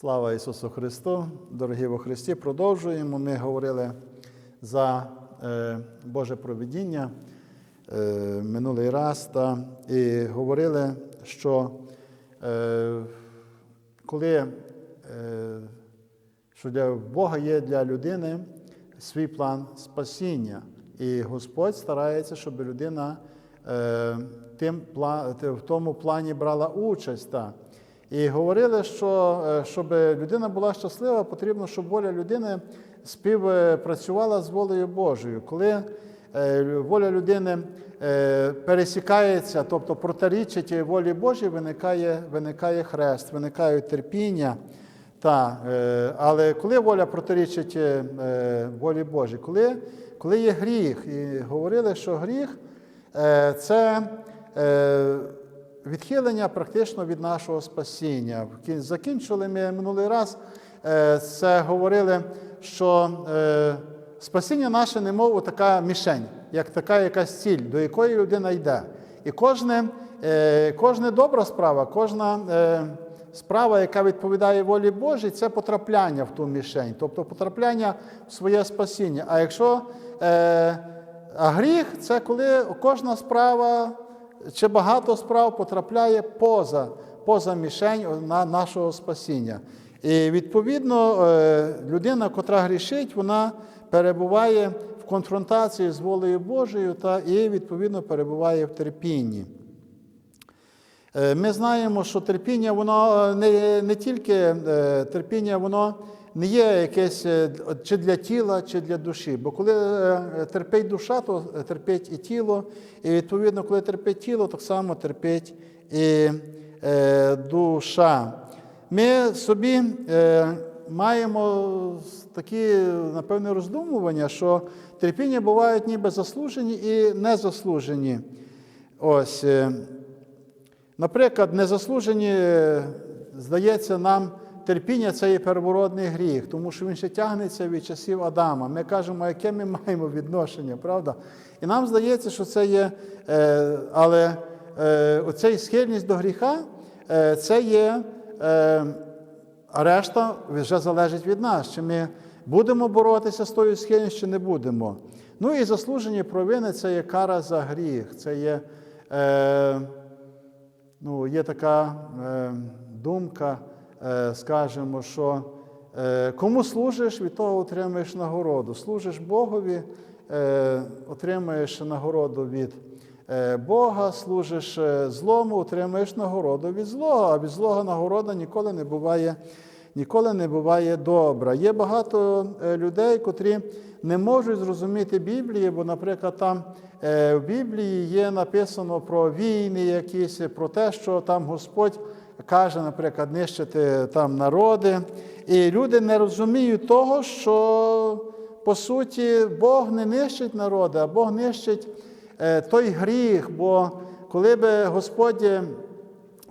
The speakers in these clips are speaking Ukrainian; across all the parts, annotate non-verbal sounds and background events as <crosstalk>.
Слава Ісусу Христу! Дорогі во Христі! Продовжуємо. Ми говорили за е, Боже провидіння е, минулий раз та, і говорили, що е, коли е, що для Бога є для людини свій план спасіння, і Господь старається, щоб людина е, тим, в тому плані брала участь. Та. І говорили, що е, щоб людина була щаслива, потрібно, щоб воля людини співпрацювала з волею Божою. Коли е, воля людини е, пересікається, тобто протирічить волі Божій, виникає, виникає хрест, виникає терпіння. Та, е, але коли воля протирічить е, волі Божій, коли, коли є гріх, і говорили, що гріх е, це е, відхилення практично від нашого спасіння. Закінчили ми минулий раз, е, це говорили, що е, спасіння наше немов така мішень, як така якась ціль, до якої людина йде. І кожне, е, кожна добра справа, кожна справа, яка відповідає волі Божій, це потрапляння в ту мішень, тобто потрапляння в своє спасіння. А якщо а гріх це коли кожна справа чи багато справ потрапляє поза, поза мішень на нашого спасіння. І відповідно е, людина, котра грішить, вона перебуває в конфронтації з волею Божою та і відповідно перебуває в терпінні. Е, Ми знаємо, що терпіння, воно е, не, не тільки терпіння, воно не є якесь е, чи для тіла, чи для душі. Бо коли е, терпить душа, то терпить і тіло. І відповідно, коли терпить тіло, так само терпить і е, душа. Ми собі е, маємо такі, напевне, роздумування, що терпіння бувають ніби заслужені і незаслужені. Ось. е, Наприклад, незаслужені, е, здається, нам терпіння це є первородний гріх, тому що він ще тягнеться від часів Адама. Ми кажемо, яке ми маємо відношення, правда? І нам здається, що це є, е, але е, оцей схильність до гріха е, це є, решта вже залежить від нас. Чи ми будемо боротися з тою схильністю, чи не будемо. Ну і заслужені провини це є кара за гріх, це є. Ну, є така думка, е, скажімо, що е, кому служиш, від того отримаєш нагороду. Служиш Богові, е, отримаєш нагороду від Бога, служиш злому, отримаєш нагороду від злого, а від злого нагорода ніколи не буває. Ніколи не буває добра. Є багато людей, котрі не можуть зрозуміти Біблії, бо, наприклад, там в Біблії є написано про війни якісь, про те, що там Господь каже, наприклад, нищити там народи. І люди не розуміють того, що по суті Бог не нищить народи, а Бог нищить е, той гріх. Бо коли би Господь, е,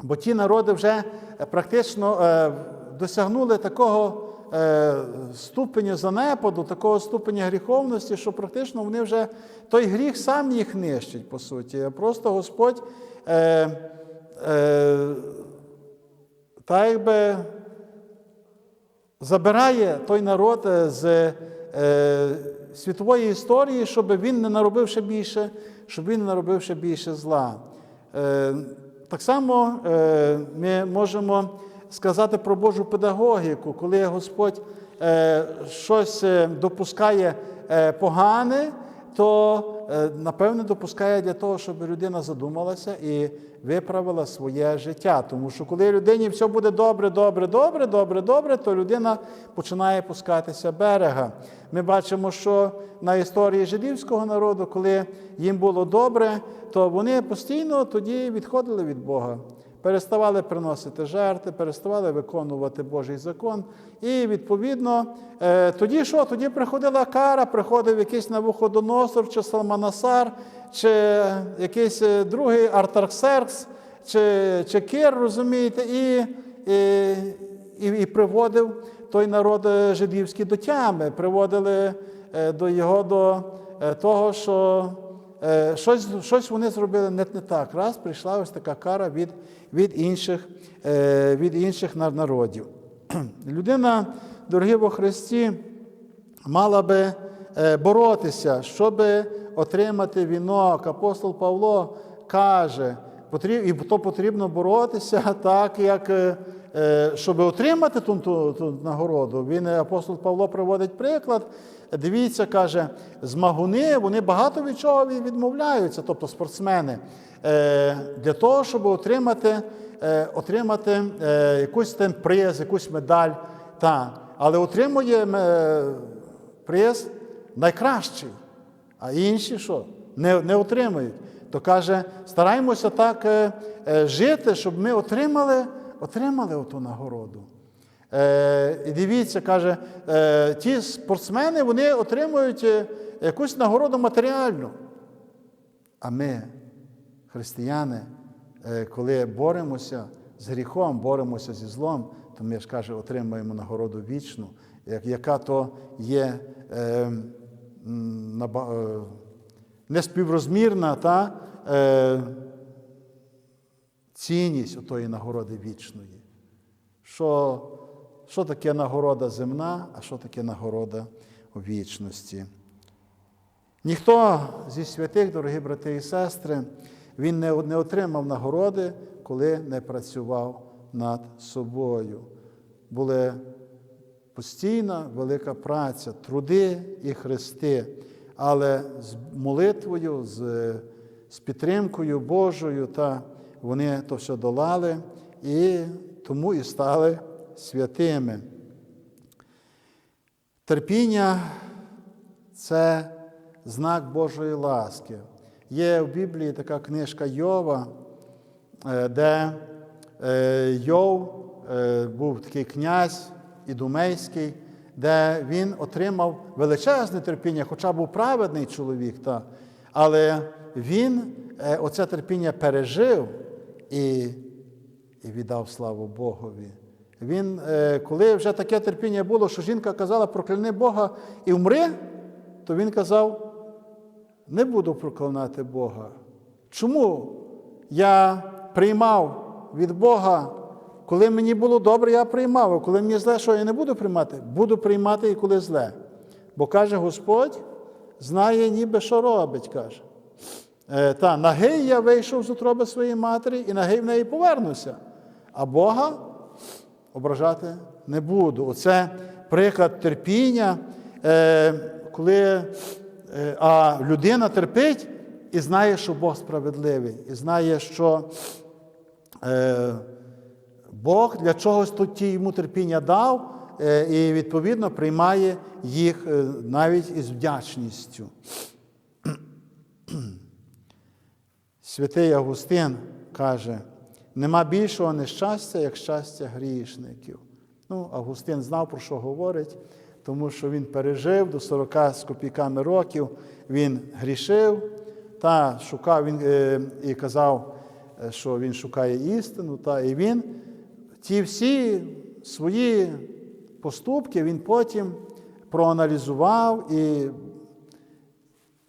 бо ті народи вже е, практично досягнули такого ступеню занепаду, такого ступеня гріховності, що практично вони вже той гріх сам їх нищить, по суті. Просто Господь так якби забирає той народ е, з е, світової історії, щоб він не наробив ще більше, щоб він не наробив ще більше зла. Е, так само е, ми можемо сказати про Божу педагогіку, коли Господь е, щось е, допускає е, погане, то е, напевне допускає для того, щоб людина задумалася і виправила своє життя. Тому що коли людині все буде добре, добре, добре, добре, добре, то людина починає пускатися берега. Ми бачимо, що на історії жидівського народу, коли їм було добре, то вони постійно тоді відходили від Бога. Переставали приносити жертви, переставали виконувати Божий закон. І відповідно, е, тоді що? Тоді приходила кара, приходив якийсь Навуходоносор, чи Салманасар, чи якийсь е, другий Артарксеркс, чи, чи Кир, розумієте, і, і, і, і приводив той народ е, жидівський до тями, приводили до його до того, що щось, щось вони зробили не, не так. Раз прийшла ось така кара від, від, інших, е, від інших народів. <clears throat> Людина, дорогі во Христі, мала би е, боротися, щоб отримати вінок. Апостол Павло каже, і то потрібно боротися так, як е, е, щоб отримати ту, ту, ту нагороду. Він е, апостол Павло приводить приклад. Дивіться, каже, змагуни вони багато від чого відмовляються, тобто спортсмени, е, для того, щоб отримати, е, отримати е, якийсь там приз, якусь медаль. Та. Але отримує е, приз найкращий, а інші що? Не, не отримують. То каже, стараємося так е, е, жити, щоб ми отримали, отримали оту нагороду. Е, дивіться, каже, е, ті спортсмени вони отримують е, якусь нагороду матеріальну. А ми, християни, е, коли боремося з гріхом, боремося зі злом, то ми ж каже, отримуємо нагороду вічну, як- яка то є е, е, неспіврозмірна та е, цінність отої нагороди вічної. Що, що таке нагорода земна, а що таке нагорода у вічності? Ніхто зі святих, дорогі брати і сестри, він не, не отримав нагороди, коли не працював над собою. Була постійна велика праця, труди і хрести, але з молитвою, з, з підтримкою Божою, та вони то все долали і тому і стали святими. Терпіння це знак Божої ласки. Є в Біблії така книжка Йова, е, де е, Йов е, був такий князь ідумейський, де він отримав величезне терпіння, хоча був праведний чоловік, та, але він оце терпіння пережив і, і віддав славу Богові. Він, е, коли вже таке терпіння було, що жінка казала, прокляни Бога і вмри, то він казав, не буду проклинати Бога. Чому я приймав від Бога, коли мені було добре, я приймав, а коли мені зле, що я не буду приймати? Буду приймати і коли зле. Бо каже Господь, знає, ніби що робить, каже. Е, та, нагий я вийшов з утроби своєї матері, і нагий в неї повернуся. А Бога ображати не буду. Оце приклад терпіння, е, коли е, а людина терпить і знає, що Бог справедливий, і знає, що Бог для чогось тут йому терпіння дав, і відповідно приймає їх навіть із вдячністю. Святий Августин каже, нема більшого нещастя, як щастя грішників. Ну, Августин знав, про що говорить, тому що він пережив до 40 з копійками років, він грішив та шукав він е, і казав, е, що він шукає істину, та, і він ті всі свої поступки він потім проаналізував і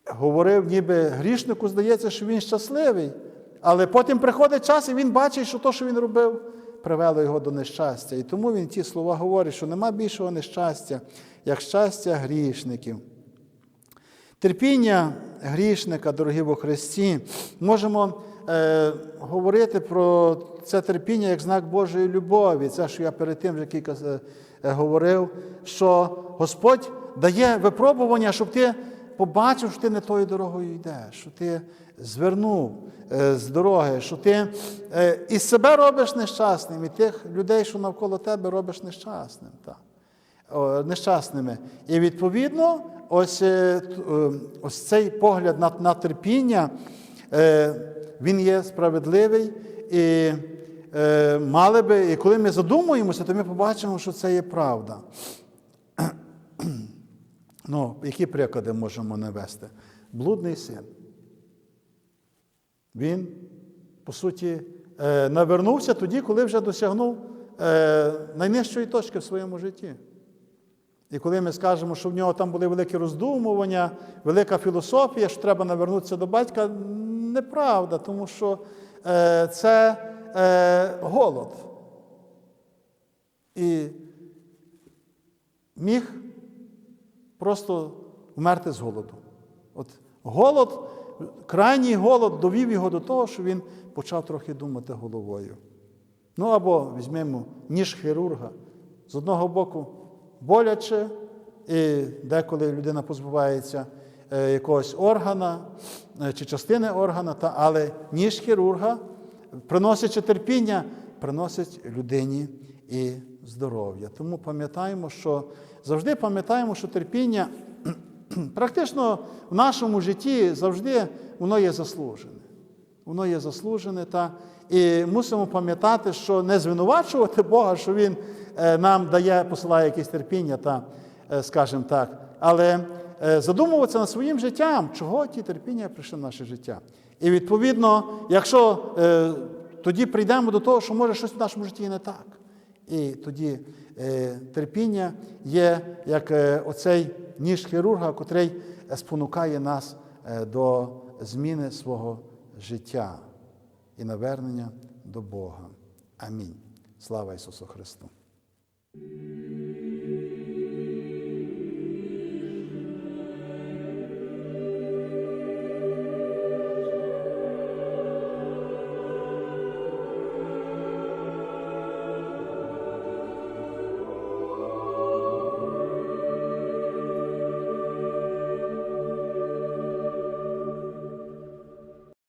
говорив, ніби грішнику здається, що він щасливий. Але потім приходить час, і він бачить, що те, що він робив, привело його до нещастя. І тому він ті слова говорить, що нема більшого нещастя, як щастя грішників. Терпіння грішника, дорогі во Христі, можемо е, говорити про це терпіння як знак Божої любові. Це, що я перед тим вже кілька е, говорив, що Господь дає випробування, щоб ти побачив, що ти не тою дорогою йдеш, що ти звернув е, з дороги, що ти е, і себе робиш нещасним, і тих людей, що навколо тебе, робиш нещасним. Так нещасними. І відповідно, ось, е, ось цей погляд на, на терпіння, він є справедливий. І мали би, і коли ми задумуємося, то ми побачимо, що це є правда. Ну, які приклади можемо навести? Блудний син. Він, по суті, е, навернувся тоді, коли вже досягнув е, найнижчої точки в своєму житті. І коли ми скажемо, що в нього там були великі роздумування, велика філософія, що треба навернутися до батька, неправда, тому що е, це голод. І міг просто вмерти з голоду. От голод, крайній голод довів його до того, що він почав трохи думати головою. Ну або візьмемо ніж хірурга. З одного боку боляче, і деколи людина позбувається е, якогось органа е, чи частини органа, та, але ніж хірурга, приносячи терпіння, приносить людині і здоров'я. Тому пам'ятаємо, що завжди пам'ятаємо, що терпіння <clears throat> практично в нашому житті завжди воно є заслужене. Воно є заслужене, та і мусимо пам'ятати, що не звинувачувати Бога, що Він е, нам дає, посилає якесь терпіння, та, е, скажімо так, але е, задумуватися над своїм життям, чого ті терпіння прийшли в наше життя. І відповідно, якщо тоді прийдемо до того, що може щось в нашому житті не так. І тоді е, терпіння є як е, оцей ніж хірурга, котрий спонукає нас е, до зміни свого життя і навернення до Бога. Амінь. Слава Ісусу Христу!